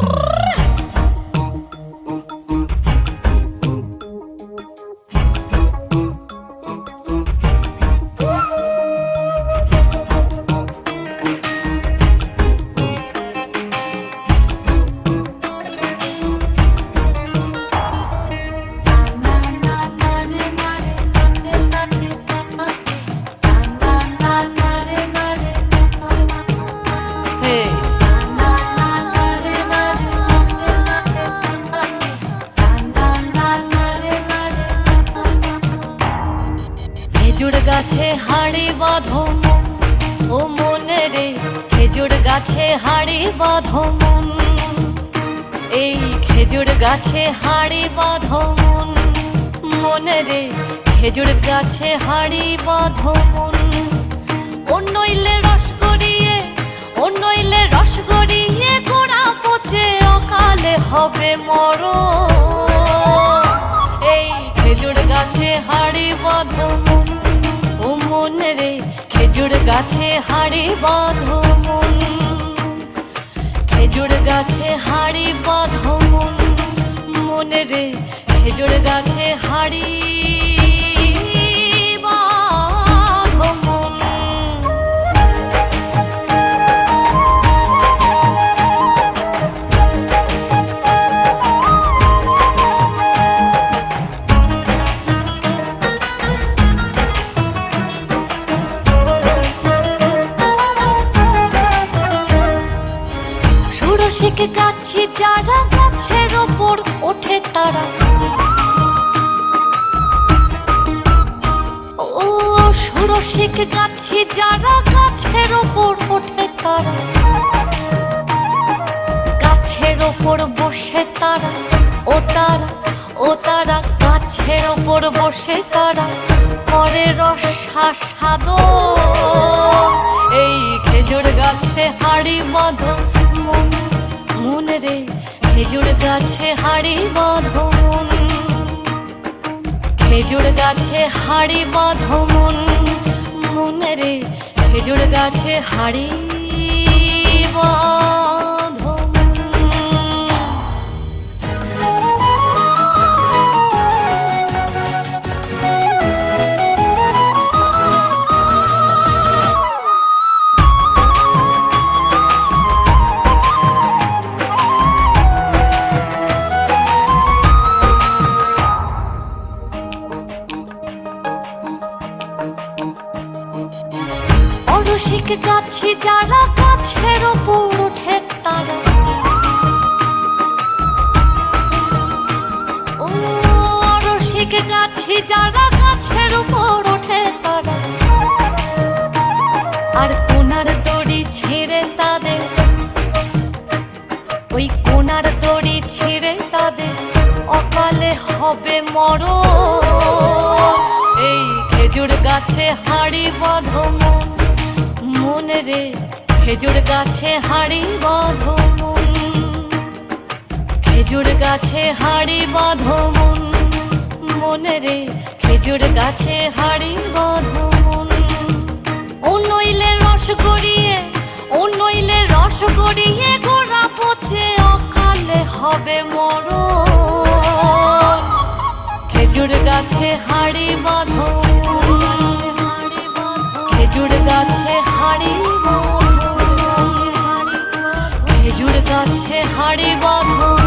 Mm. খেজুর গাছে হাড়ি বাঁধো মন। ও মনে রে, খেজুর গাছে হাড়ি বাঁধো মন। এই খেজুর গাছে হাড়ি বাঁধো মন। মনে রে, খেজুর গাছে হাড়ি বাঁধো মন। ও নইলে রস গড়িয়ে, ও নইলে রস গড়িয়ে গাছে হাড়ি বাঁধো মন। খেজুর গাছে হাড়ি বাঁধো মন। মনে রে খেজুর গাছে হাড়ি ষোড়শিক গাছি যারা গাছের ওপর ওঠে তারা। ও ষোড়শিক গাছি যারা গাছের ওপর ওঠে তারা। গাছের ওপর বসে তারা, ও তারা ও তারা গাছের ওপর বসে তারা। করে রসা সাদো, এই খেজুর গাছে হাড়ি বাঁধো খেজুর গাছে হাড়ি বাঁধো মন। মনে রে খেজুর গাছে হাড়ি গাছি যারা গাছের ওপর ওঠে তারা। ও গাছি যারা গাছের তারা। আর কোনার দড়ি ছিঁড়ে তাদের। ওই কোনার দড়ি ছিঁড়ে তাদের। অকালে হবে মর এই খেজুর গাছে হাড়ি বাঁধো মন। রে, খেজুর গাছে হাড়ি বাঁধো মন। খেজুর গাছে হাড়ি বাঁধো মন। মন রে, খেজুর গাছে হাড়ি বাঁধো মন। ও নইলে রস গড়িয়ে, ও নইলে রস গড়িয়ে গোড়া পচে অকালে হবে মর খেজুর গাছে হাড়ি বাঁধো খেজুর গাছে হাড়ি খেজুর গাছে হাড়ি বাঁধো।